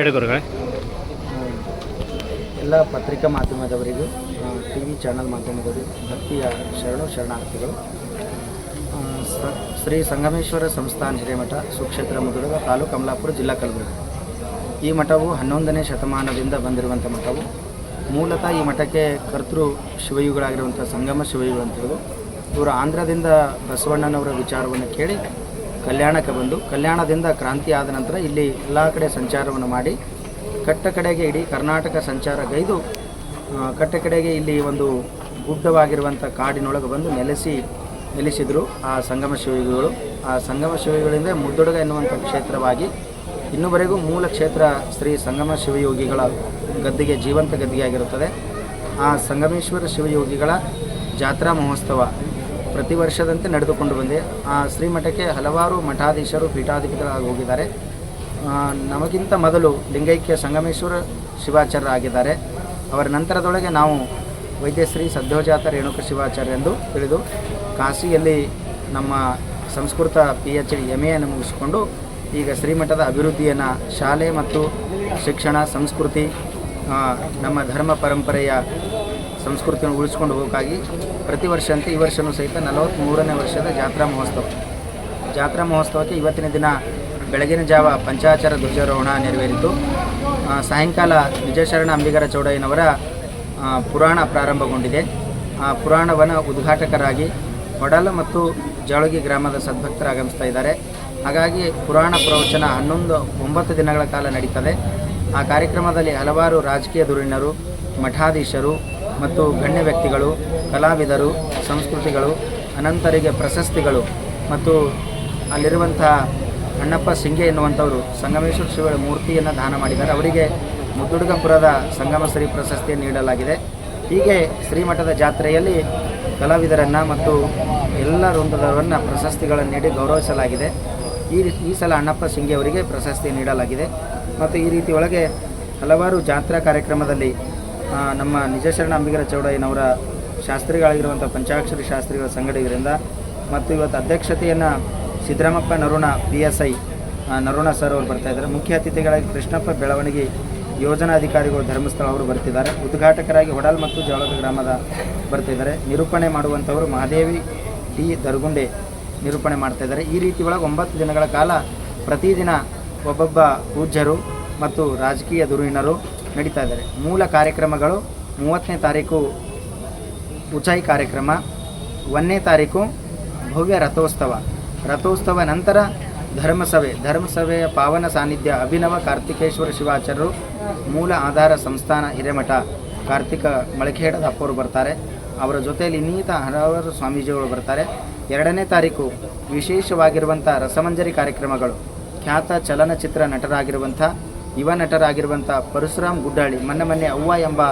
ಹೇಳಿ ಎಲ್ಲ ಪತ್ರಿಕಾ ಮಾಧ್ಯಮದವರಿಗೂ ಟಿ ವಿ ಚಾನಲ್ ಮಾಧ್ಯಮದವರಿಗೂ ಭಕ್ತಿಯ ಶರಣು ಶರಣಾರ್ಥಿಗಳು. ಶ್ರೀ ಸಂಗಮೇಶ್ವರ ಸಂಸ್ಥಾನ ಹಿರೇಮಠ, ಸುಕ್ಷೇತ್ರ ಮುದುಡುಗ ತಾಲೂಕು ಕಮಲಾಪುರ ಜಿಲ್ಲಾ ಕಲಬುರಗಿ. ಈ ಮಠವು ಹನ್ನೊಂದನೇ ಶತಮಾನದಿಂದ ಬಂದಿರುವಂಥ ಮಠವು. ಮೂಲತಃ ಈ ಮಠಕ್ಕೆ ಕರ್ತೃ ಶಿವಯುಗಳಾಗಿರುವಂಥ ಸಂಗಮ ಶಿವಯುಗಳು ಅಂತ ಹೇಳೋದು ಇವರು ಆಂಧ್ರದಿಂದ ಬಸವಣ್ಣನವರ ವಿಚಾರವನ್ನು ಕೇಳಿ ಕಲ್ಯಾಣಕ್ಕೆ ಬಂದು ಕಲ್ಯಾಣದಿಂದ ಕ್ರಾಂತಿ ಆದ ನಂತರ ಇಲ್ಲಿ ಎಲ್ಲ ಕಡೆ ಸಂಚಾರವನ್ನು ಮಾಡಿ ಕಟ್ಟ ಕಡೆಗೆ ಇಡೀ ಕರ್ನಾಟಕ ಸಂಚಾರ ಗೈದು ಕಟ್ಟ ಕಡೆಗೆ ಇಲ್ಲಿ ಒಂದು ಗುಡ್ಡವಾಗಿರುವಂಥ ಕಾಡಿನೊಳಗೆ ಬಂದು ನೆಲೆಸಿ, ನೆಲೆಸಿದರು ಆ ಸಂಗಮ ಶಿವಿಗಳು ಆ ಸಂಗಮ ಶಿವಯುಗಳಿಂದ ಮುದ್ದೊಡಗ ಎನ್ನುವಂಥ ಕ್ಷೇತ್ರವಾಗಿ ಇನ್ನುವರೆಗೂ ಮೂಲ ಕ್ಷೇತ್ರ ಶ್ರೀ ಸಂಗಮ ಶಿವಯೋಗಿಗಳ ಗದ್ದಿಗೆ ಜೀವಂತ ಗದ್ದಿಗೆಯಾಗಿರುತ್ತದೆ ಆ ಸಂಗಮೇಶ್ವರ ಶಿವಯೋಗಿಗಳ ಜಾತ್ರಾ ಮಹೋತ್ಸವ ಪ್ರತಿ ವರ್ಷದಂತೆ ನಡೆದುಕೊಂಡು ಬಂದೆ ಆ, ಶ್ರೀಮಠಕ್ಕೆ ಹಲವಾರು ಮಠಾಧೀಶರು ಪೀಠಾಧಿಪತಿಗಳಾಗಿ ಹೋಗಿದ್ದಾರೆ. ನಮಗಿಂತ ಮೊದಲು ಲಿಂಗೈಕ್ಯ ಸಂಗಮೇಶ್ವರ ಶಿವಾಚಾರ್ಯ ಆಗಿದ್ದಾರೆ. ಅವರ ನಂತರದೊಳಗೆ ನಾವು ವೈದ್ಯಶ್ರೀ ಸದ್ಯೋಜಾತ ರೇಣುಕ ಶಿವಾಚಾರ್ಯ ಎಂದು ತಿಳಿದು ಕಾಶಿಯಲ್ಲಿ ನಮ್ಮ Sanskrit P H D M ಎಯನ್ನು ಮುಗಿಸಿಕೊಂಡು ಈಗ ಶ್ರೀಮಠದ ಅಭಿವೃದ್ಧಿಯನ್ನು ಶಾಲೆ ಮತ್ತು ಶಿಕ್ಷಣ, ಸಂಸ್ಕೃತಿ ನಮ್ಮ ಧರ್ಮ ಪರಂಪರೆಯ ಸಂಸ್ಕೃತಿಯನ್ನು ಉಳಿಸ್ಕೊಂಡು ಹೋಗೋಕ್ಕಾಗಿ ಪ್ರತಿ ವರ್ಷಂತೆ ಈ ವರ್ಷವೂ ಸಹಿತ ನಲವತ್ತ್ಮೂರನೇ ವರ್ಷದ ಜಾತ್ರಾ ಮಹೋತ್ಸವ. ಜಾತ್ರಾ ಮಹೋತ್ಸವಕ್ಕೆ ಇವತ್ತಿನ ದಿನ ಬೆಳಗಿನ ಜಾವ ಪಂಚಾಚಾರ ಧ್ವಜಾರೋಹಣ ನೆರವೇರಿತು. ಸಾಯಂಕಾಲ ನಿಜಶರಣ ಅಂಬಿಗರ ಚೌಡಯ್ಯನವರ ಪುರಾಣ ಪ್ರಾರಂಭಗೊಂಡಿದೆ. ಆ ಪುರಾಣವನ್ನು ಉದ್ಘಾಟಕರಾಗಿ ಒಡಲ ಮತ್ತು ಜಾಳಗಿ ಗ್ರಾಮದ ಸದ್ಭಕ್ತರು ಆಗಮಿಸ್ತಾ ಇದ್ದಾರೆ. ಹಾಗಾಗಿ ಪುರಾಣ ಪ್ರವಚನ ಹನ್ನೊಂದು, ಒಂಬತ್ತು ದಿನಗಳ ಕಾಲ ನಡೀತದೆ. ಆ ಕಾರ್ಯಕ್ರಮದಲ್ಲಿ ಹಲವಾರು ರಾಜಕೀಯ ಧುರೀಣರು, ಮಠಾಧೀಶರು ಮತ್ತು ಗಣ್ಯ ವ್ಯಕ್ತಿಗಳು, ಕಲಾವಿದರು, ಸಂಸ್ಕೃತಿಗಳು, ಅನಂತರಿಗೆ ಪ್ರಶಸ್ತಿಗಳು ಮತ್ತು ಅಲ್ಲಿರುವಂಥ ಅಣ್ಣಪ್ಪ ಸಿಂಗೆ ಎನ್ನುವಂಥವರು ಸಂಗಮೇಶ್ವರ ಶಿವ ಮೂರ್ತಿಯನ್ನು ದಾನ ಮಾಡಿದ್ದಾರೆ. ಅವರಿಗೆ ಮುದ್ದುಡುಗಪುರದ ಸಂಗಮಶ್ರೀ ಪ್ರಶಸ್ತಿಯನ್ನು ನೀಡಲಾಗಿದೆ. ಹೀಗೆ ಶ್ರೀಮಠದ ಜಾತ್ರೆಯಲ್ಲಿ ಕಲಾವಿದರನ್ನು ಮತ್ತು ಎಲ್ಲ ವೃಂದದವರನ್ನು ಪ್ರಶಸ್ತಿಗಳನ್ನು ನೀಡಿ ಗೌರವಿಸಲಾಗಿದೆ. ಈ ಈ ಸಲ ಅಣ್ಣಪ್ಪ ಸಿಂಗೆ ಅವರಿಗೆ ಪ್ರಶಸ್ತಿ ನೀಡಲಾಗಿದೆ. ಮತ್ತು ಈ ರೀತಿ ಒಳಗೆ ಹಲವಾರು ಜಾತ್ರಾ ಕಾರ್ಯಕ್ರಮದಲ್ಲಿ ನಮ್ಮ ನಿಜಶರಣ ಅಂಬಿಗರ ಚೌಡಯ್ಯನವರ ಶಾಸ್ತ್ರಿಗಳಾಗಿರುವಂಥ ಪಂಚಾಕ್ಷರಿ ಶಾಸ್ತ್ರಿಗಳ ಸಂಗಡಿಗರಿಂದ ಮತ್ತು ಇವತ್ತು ಅಧ್ಯಕ್ಷತೆಯನ್ನು Siddaramappa Naruna P S I Naruna sir ಅವರು ಬರ್ತಾ ಇದ್ದಾರೆ. ಮುಖ್ಯ ಅತಿಥಿಗಳಾಗಿ ಕೃಷ್ಣಪ್ಪ ಬೆಳವಣಿಗೆ ಯೋಜನಾ ಅಧಿಕಾರಿಗಳು ಧರ್ಮಸ್ಥಳ ಅವರು ಬರ್ತಿದ್ದಾರೆ. ಉದ್ಘಾಟಕರಾಗಿ ಹೊಡಲ್ ಮತ್ತು ಜವಳಗ ಗ್ರಾಮದ ಬರ್ತಿದ್ದಾರೆ. ನಿರೂಪಣೆ ಮಾಡುವಂಥವರು ಮಹಾದೇವಿ ಡಿ ದರ್ಗುಂಡೆ ನಿರೂಪಣೆ ಮಾಡ್ತಾ ಇದ್ದಾರೆ. ಈ ರೀತಿ ಒಳಗೆ ಒಂಬತ್ತು ದಿನಗಳ ಕಾಲ ಪ್ರತಿದಿನ ಒಬ್ಬೊಬ್ಬ ಪೂಜ್ಯರು ಮತ್ತು ರಾಜಕೀಯ ಧುರೀಣರು ನಡೀತಾ ಇದ್ದಾರೆ. ಮೂಲ ಕಾರ್ಯಕ್ರಮಗಳು ಮೂವತ್ತನೇ ತಾರೀಕು ಉಚಾಯಿ ಕಾರ್ಯಕ್ರಮ, ಒಂದನೇ ತಾರೀಕು ಭವ್ಯ ರಥೋತ್ಸವ. ರಥೋತ್ಸವ ನಂತರ ಧರ್ಮಸಭೆ. ಧರ್ಮಸಭೆಯ ಪಾವನ ಸಾನ್ನಿಧ್ಯ ಅಭಿನವ ಕಾರ್ತಿಕೇಶ್ವರ ಶಿವಾಚಾರ್ಯರು ಮೂಲ ಆಧಾರ ಸಂಸ್ಥಾನ ಹಿರೇಮಠ ಕಾರ್ತಿಕ ಮಳಖೇಡದ ಅಪ್ಪವರು ಬರ್ತಾರೆ. ಅವರ ಜೊತೆಯಲ್ಲಿ ಇನ್ನೀತ ಹಲವಾರು ಸ್ವಾಮೀಜಿಗಳು ಬರ್ತಾರೆ. ಎರಡನೇ ತಾರೀಕು ವಿಶೇಷವಾಗಿರುವಂಥ ರಸಮಂಜರಿ ಕಾರ್ಯಕ್ರಮಗಳು. ಖ್ಯಾತ ಚಲನಚಿತ್ರ ನಟರಾಗಿರುವಂಥ ಯುವ ನಟರಾಗಿರುವಂಥ ಪರಶುರಾಮ್ ಗುಡ್ಡಾಳಿ, ಮೊನ್ನೆ ಮೊನ್ನೆ ಅವ್ವ ಎಂಬ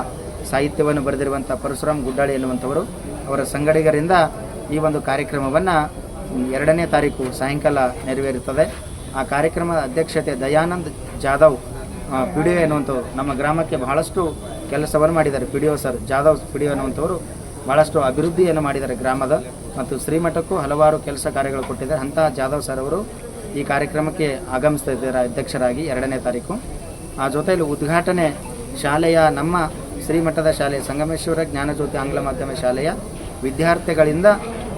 ಸಾಹಿತ್ಯವನ್ನು ಬರೆದಿರುವಂಥ ಪರಶುರಾಮ್ ಗುಡ್ಡಾಳಿ ಎನ್ನುವಂಥವರು ಅವರ ಸಂಗಡಿಗರಿಂದ ಈ ಒಂದು ಕಾರ್ಯಕ್ರಮವನ್ನು ಎರಡನೇ ತಾರೀಕು ಸಾಯಂಕಾಲ ನೆರವೇರುತ್ತದೆ. ಆ ಕಾರ್ಯಕ್ರಮದ ಅಧ್ಯಕ್ಷತೆ Dayanand Jadhav P D O ಎನ್ನುವಂಥವ್ರು. ನಮ್ಮ ಗ್ರಾಮಕ್ಕೆ ಬಹಳಷ್ಟು ಕೆಲಸವನ್ನು ಮಾಡಿದ್ದಾರೆ P D O sir, Jadhav P D O ಭಾಳಷ್ಟು ಅಭಿವೃದ್ಧಿಯನ್ನು ಮಾಡಿದ್ದಾರೆ ಗ್ರಾಮದ ಮತ್ತು ಶ್ರೀಮಠಕ್ಕೂ ಹಲವಾರು ಕೆಲಸ ಕಾರ್ಯಗಳು ಕೊಟ್ಟಿದ್ದಾರೆ. ಅಂತಹ ಜಾಧವ್ ಸರ್ ಅವರು ಈ ಕಾರ್ಯಕ್ರಮಕ್ಕೆ ಆಗಮಿಸ್ತಾ ಅಧ್ಯಕ್ಷರಾಗಿ ಎರಡನೇ ತಾರೀಕು. ಆ ಜೊತೆಯಲ್ಲಿ ಉದ್ಘಾಟನೆ ಶಾಲೆಯ ನಮ್ಮ ಶ್ರೀಮಠದ ಶಾಲೆ ಸಂಗಮೇಶ್ವರ ಜ್ಞಾನಜ್ಯೋತಿ ಆಂಗ್ಲ ಮಾಧ್ಯಮ ಶಾಲೆಯ ವಿದ್ಯಾರ್ಥಿಗಳಿಂದ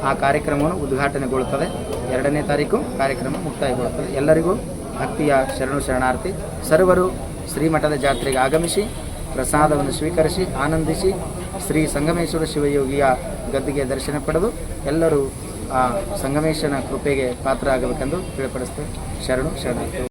ಆ ಕಾರ್ಯಕ್ರಮವನ್ನು ಉದ್ಘಾಟನೆಗೊಳ್ಳುತ್ತದೆ. ಎರಡನೇ ತಾರೀಕು ಕಾರ್ಯಕ್ರಮ ಮುಕ್ತಾಯಗೊಳ್ಳುತ್ತದೆ. ಎಲ್ಲರಿಗೂ ಭಕ್ತಿಯ ಶರಣು ಶರಣಾರ್ಥಿ, ಸರ್ವರು ಶ್ರೀಮಠದ ಜಾತ್ರೆಗೆ ಆಗಮಿಸಿ, ಪ್ರಸಾದವನ್ನು ಸ್ವೀಕರಿಸಿ, ಆನಂದಿಸಿ, ಶ್ರೀ ಸಂಗಮೇಶ್ವರ ಶಿವಯೋಗಿಯ ಗದ್ದಿಗೆ ದರ್ಶನ ಪಡೆದು ಎಲ್ಲರೂ ಆ ಸಂಗಮೇಶನ ಕೃಪೆಗೆ ಪಾತ್ರ ಆಗಬೇಕೆಂದು ತಿಳಿಪಡಿಸ್ತೇವೆ ಶರಣು ಶರಣಾರ್ಥಿ.